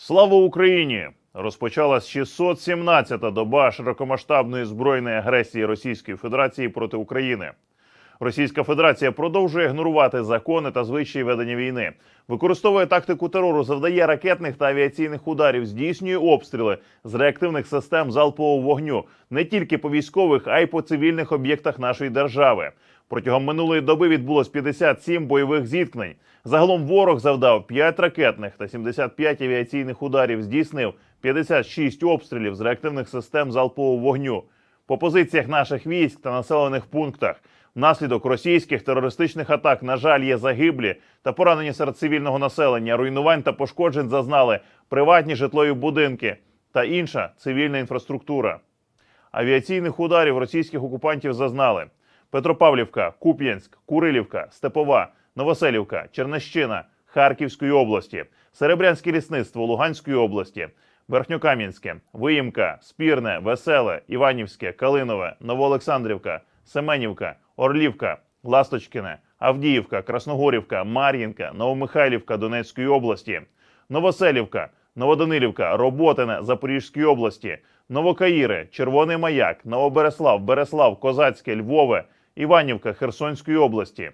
Слава Україні! Розпочалась 617-та доба широкомасштабної збройної агресії Російської Федерації проти України. Російська Федерація продовжує ігнорувати закони та звичаї ведення війни, використовує тактику терору, завдає ракетних та авіаційних ударів, здійснює обстріли з реактивних систем залпового вогню не тільки по військових, а й по цивільних об'єктах нашої держави. Протягом минулої доби відбулось 57 бойових зіткнень. Загалом ворог завдав 5 ракетних та 75 авіаційних ударів, здійснив 56 обстрілів з реактивних систем залпового вогню по позиціях наших військ та населених пунктах. Внаслідок російських терористичних атак, на жаль, є загиблі та поранені серед цивільного населення. Руйнувань та пошкоджень зазнали приватні житлові будинки та інша цивільна інфраструктура. Авіаційних ударів російських окупантів зазнали Петропавлівка, Куп'янськ, Курилівка, Степова, Новоселівка, Чернещина, Харківської області, Серебрянське лісництво Луганської області, Верхньокам'янське, Виїмка, Спірне, Веселе, Іванівське, Калинове, Новоолександрівка, Семенівка, Орлівка, Ласточкине, Авдіївка, Красногорівка, Мар'їнка, Новомихайлівка Донецької області, Новоселівка, Новоданилівка, Роботине Запорізької області, Новокаїри, Червоний Маяк, Новобереслав, Береслав, Козацьке, Львове, Іванівка Херсонської області.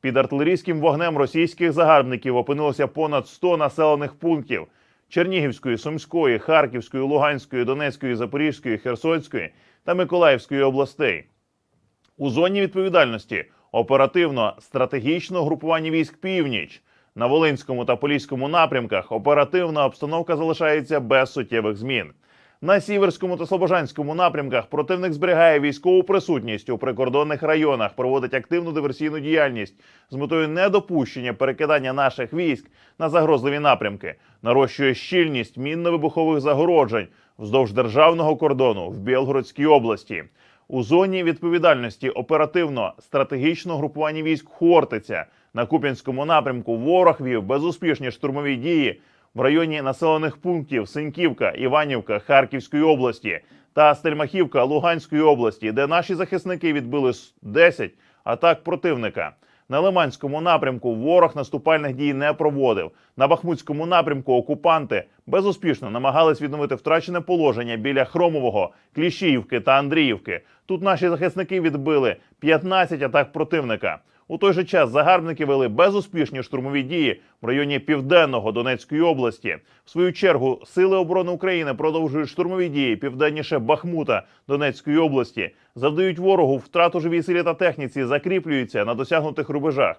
Під артилерійським вогнем російських загарбників опинилося понад 100 населених пунктів Чернігівської, Сумської, Харківської, Луганської, Донецької, Запорізької, Херсонської та Миколаївської областей. У зоні відповідальності оперативно стратегічного групування військ північ на Волинському та Поліському напрямках оперативна обстановка залишається без суттєвих змін. На сіверському та слобожанському напрямках противник зберігає військову присутність у прикордонних районах, проводить активну диверсійну діяльність з метою недопущення перекидання наших військ на загрозливі напрямки, нарощує щільність мінно-вибухових загороджень вздовж державного кордону в Білгородській області. У зоні відповідальності оперативно стратегічного групування військ Хортиця на Куп'янському напрямку ворог вів безуспішні штурмові дії в районі населених пунктів Синьківка, Іванівка Харківської області та Стельмахівка Луганської області, де наші захисники відбили с- 10 атак противника. На Лиманському напрямку ворог наступальних дій не проводив. На Бахмутському напрямку окупанти безуспішно намагались відновити втрачене положення біля Хромового, Кліщіївки та Андріївки. Тут наші захисники відбили 15 атак противника. У той же час загарбники вели безуспішні штурмові дії в районі південного Донецької області. В свою чергу сили оборони України продовжують штурмові дії південніше Бахмута Донецької області, завдають ворогу втрату живій силі та техніці, закріплюються на досягнутих рубежах.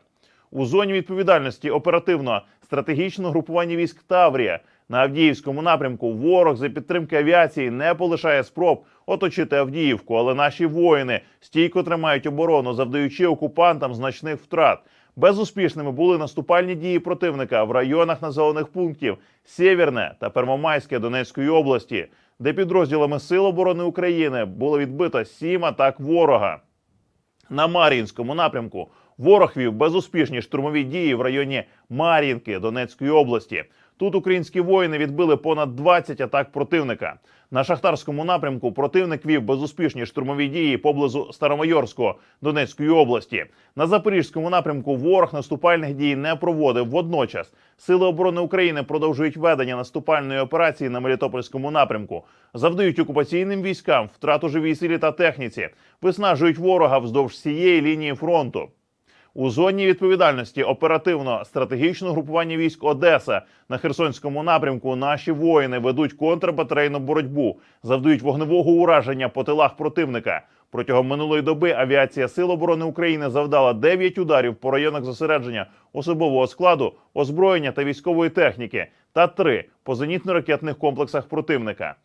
У зоні відповідальності оперативно стратегічного групування військ Таврія на Авдіївському напрямку ворог за підтримки авіації не полишає спроб оточити Авдіївку, але наші воїни стійко тримають оборону, завдаючи окупантам значних втрат. Безуспішними були наступальні дії противника в районах населених пунктів Сєвєрне та Первомайське Донецької області, де підрозділами Сил оборони України було відбито сім атак ворога. На Мар'їнському напрямку ворог вів безуспішні штурмові дії в районі Мар'їнки Донецької області. Тут українські воїни відбили понад 20 атак противника. На шахтарському напрямку противник вів безуспішні штурмові дії поблизу Старомайорського Донецької області. На запорізькому напрямку ворог наступальних дій не проводив. Водночас сили оборони України продовжують ведення наступальної операції на Мелітопольському напрямку, завдають окупаційним військам втрату живій силі та техніці, виснажують ворога вздовж всієї лінії фронту. У зоні відповідальності оперативно стратегічного групування військ Одеса на Херсонському напрямку наші воїни ведуть контрбатарейну боротьбу, завдають вогневого ураження по тилах противника. Протягом минулої доби авіація Сил оборони України завдала 9 ударів по районах зосередження особового складу, озброєння та військової техніки та 3 по зенітно-ракетних комплексах противника.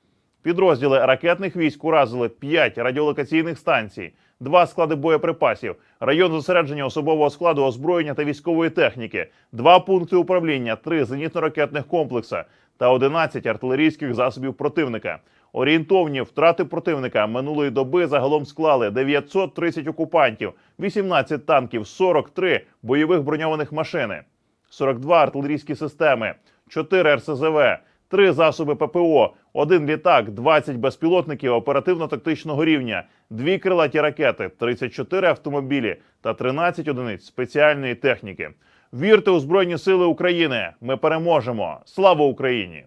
Підрозділи ракетних військ уразили 5 радіолокаційних станцій, 2 склади боєприпасів, район зосередження особового складу озброєння та військової техніки, 2 пункти управління, 3 зенітно-ракетних комплекса та 11 артилерійських засобів противника. Орієнтовні втрати противника минулої доби загалом склали 930 окупантів, 18 танків, 43 бойових броньованих машини. 42 артилерійські системи, 4 РСЗВ, 3 засоби ППО, 1 літак, 20 безпілотників оперативно-тактичного рівня, дві крилаті ракети, 34 автомобілі та 13 одиниць спеціальної техніки. Вірте у Збройні Сили України! Ми переможемо! Слава Україні!